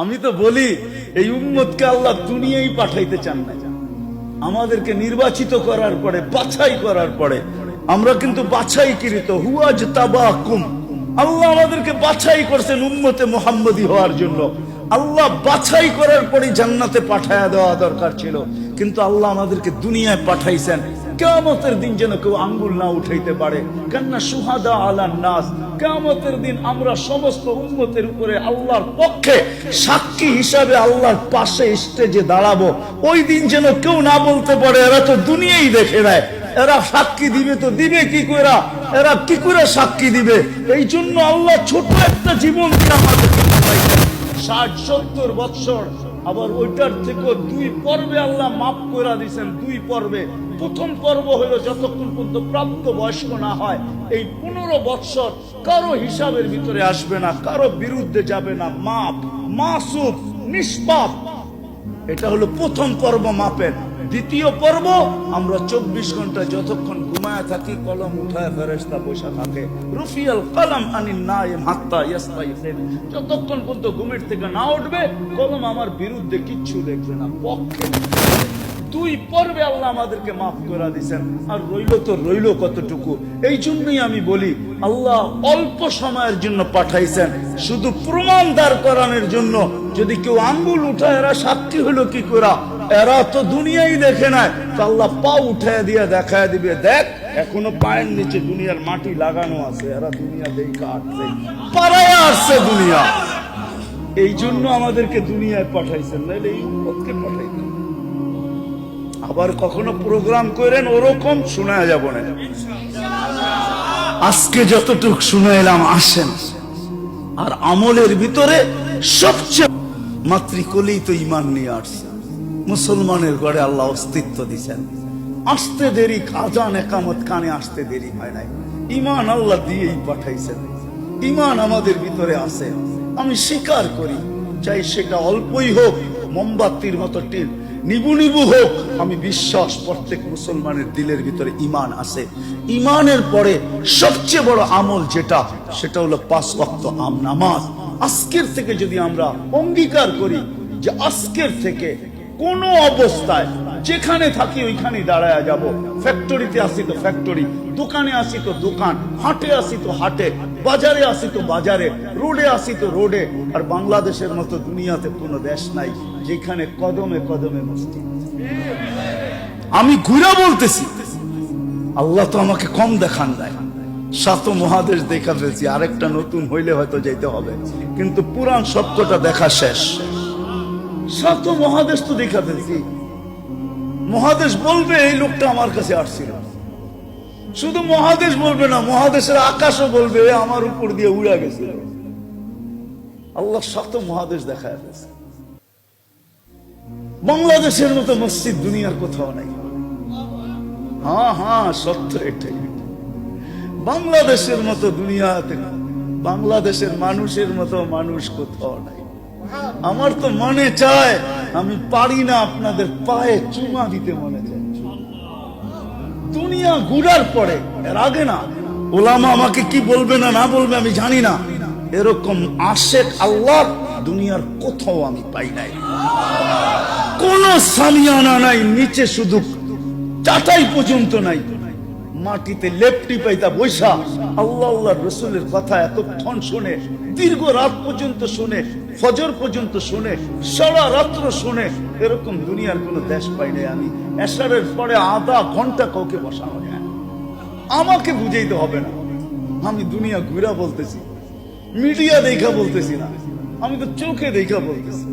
আমি তো বলি, এই উম্মতকে আল্লাহ দুনিয়ায় পাঠাইতে চান না। আমাদেরকে নির্বাচিত করার পরে, বাছাই করার পরে, আমরা কিন্তু বাছাই কৃত হুয়াজ তাবাকুম আল্লাহ আমাদেরকে বাছাই করছেন উম্মতে মোহাম্মদী হওয়ার জন্য। আল্লাহ বাছাই করার পরে জান্নাতে পাঠায়া দেওয়া দরকার ছিল। কিন্তু আল্লাহ আমাদেরকে দুনিয়ায় পাঠাইছেন। কেমতের দিন যেন কেউ আঙ্গুল না উঠাইতে পারে। কেননা সুহাদা আলান নাস। কেমতের দিন আমরা সমস্ত উন্মতের উপরে আল্লাহর পক্ষে সাক্ষী হিসাবে আল্লাহর পাশে স্টেজে দাঁড়াবো। ওই দিন যেন কেউ না বলতে পারে, এরা তো দুনিয়াই দেখে নেয়। এরা সাক্ষী দিবে তো দিবে কি করে এরা কি করে সাক্ষী দিবে? এই জন্য আল্লাহ ছোট একটা জীবন দিয়ে পাঠাইছেন। ষাট, সত্তর বৎসর আবার ওইটার থেকে দুই পর্বে আল্লাহ মাফ করে দিয়েছেন দুই পর্বে। প্রথম পর্ব হলো যতক্ষণ পর্যন্ত প্রাপ্ত বয়স্ক না হয়, এই পনেরো বৎসর কারও হিসাবের ভিতরে আসবে না, কারও বিরুদ্ধে যাবে না। মাপ মাসুফ নিষ্পাপ। এটা হলো প্রথম পর্ব মাপের। দ্বিতীয় পর্ব, আমরা চব্বিশ ঘণ্টা যতক্ষণ ঘুমায় থাকি, কলম উঠায় ফেরেস্তা বসে থাকে। রুফিয়াল কলম আনিন নাইম হাত্তা ইয়াস্তাইখিন যতক্ষণ পর্যন্ত ঘুমের থেকে না উঠবে, কলম আমার বিরুদ্ধে কিচ্ছু দেখবে না, পক্ষে দুই পর্বে আল্লাহ আমাদেরকে মাফ করে দিছেন আর রইল তো রইল কতটুকু। এই জন্যই আমি বলি, আল্লাহ অল্প সময়ের জন্য পাঠাইছেন, শুধু প্রমাণ দাঁড় করানোর জন্য। যদি কেউ আঙ্গুল উঠায়, এরা সাক্ষী হলো কি করা? এরা তো দুনিয়াই দেখে নাই। আল্লাহ পা উঠায় দিয়ে দেখায় দিবে। দেখ, এখনও পায়ের নিচে দুনিয়ার মাটি লাগানো আছে। এরা দুনিয়া দেখা আসছে পাড়ায় আসছে দুনিয়া। এই জন্য আমাদেরকে দুনিয়ায় পাঠাইছেন। নাহলে এই উম্মতকে পাঠাইতেন আবার কখনো প্রোগ্রাম করেন, ওরকম শোনা যাব না। আজকে যতটুক শুনাইলাম, আসেন। আর আমলের ভিতরে সবচেয়ে মাতৃকলেই তো ইমান নিয়ে আসছে। মুসলমানের ঘরে আল্লাহ অস্তিত্ব দিচ্ছেন আসতে দেরি, আজান একামত কানে আসতে দেরি হয় নাই। ইমান আল্লাহ দিয়েই পাঠাইছেন। ইমান আমাদের ভিতরে আছে। আমি স্বীকার করি, চাই সেটা অল্পই হোক, মোমবাতির মতো টিল নিবু নিবু হোক। আমি বিশ্বাস, প্রত্যেক মুসলমানের দিলের ভিতরে ইমান আছে। ইমানের পরে সবচেয়ে বড় আমল যেটা, সেটা হলো পাঁচ ওয়াক্ত আম নামাজ আজকের থেকে যদি আমরা অঙ্গীকার করি যে আজকের থেকে কোন অবস্থায় যেখানে থাকি ওইখানে দাঁড়ায় যাব। ফ্যাক্টরিতে আসি তো ফ্যাক্টরি দোকানে আসি তো দোকান, হাটে আসি তো হাটে, বাজারে আসি তো বাজারে, রোডে আসি তো রোডে। আর বাংলাদেশের মতো দুনিয়াতে কোনো দেশ নাই যেখানে কদমে কদমে মসজিদ। আমি ঘুরে বলতেছি, আল্লাহ তো আমাকে কম দেখান দেয় সাত মহাদেশ দেখা ফেলছি, আরেকটা নতুন হইলে হয়তো যেতে হবে। কিন্তু পুরাণ সত্যটা দেখা শেষ। সাত মহাদেশ তো দেখা ফেলছি। মহাদেশ বলবে, এই লোকটা আমার কাছে আসছিল। শুধু মহাদেশ বলবে না, মহাদেশের আকাশও বলবে আমার উপর দিয়ে উড়া গেছে। আল্লাহ সাত মহাদেশ দেখায় ফেলছে। বাংলাদেশের মতো মসজিদ দুনিয়ার কোথাও নাই। হ্যাঁ হ্যাঁ সত্য এটাই। বাংলাদেশের মতো দুনিয়াতে। বাংলাদেশের মানুষের মতো মানুষ কোথাও নাই। আমার তো মনে চায়, আমি পারি না আপনাদের পায়ে চুমা দিতে মনে চায়। দুনিয়া ঘুরার পরে, এর আগে না, ওলামা আমাকে কি বলবে না না বলবে আমি জানি না। এরকম আশেক আল্লাহ দুনিয়ার কোথাও আমি পাই নাই। কোন সামিয়ানা নাই, নিচে শুধু চাটাই পর্যন্ত নাই। মাটিতে লেপটি পাইতা বৈশা, আল্লাহ আল্লাহ রসুলের কথা এতক্ষণ শুনে, দীর্ঘ রাত পর্যন্ত শুনে ফজর পর্যন্ত শুনে, সারা রাত্র শুনে, এরকম দুনিয়ার কোন দেশ পাই নাই আমি এসারের পরে আধা ঘণ্টা কাউকে বসানো যায় আমাকে বুঝাইতে হবে না। আমি দুনিয়া ঘুরা বলতেছি, মিডিয়া দেখা বলতেছি না। আমি তো চোখে দেখা বলতেছি।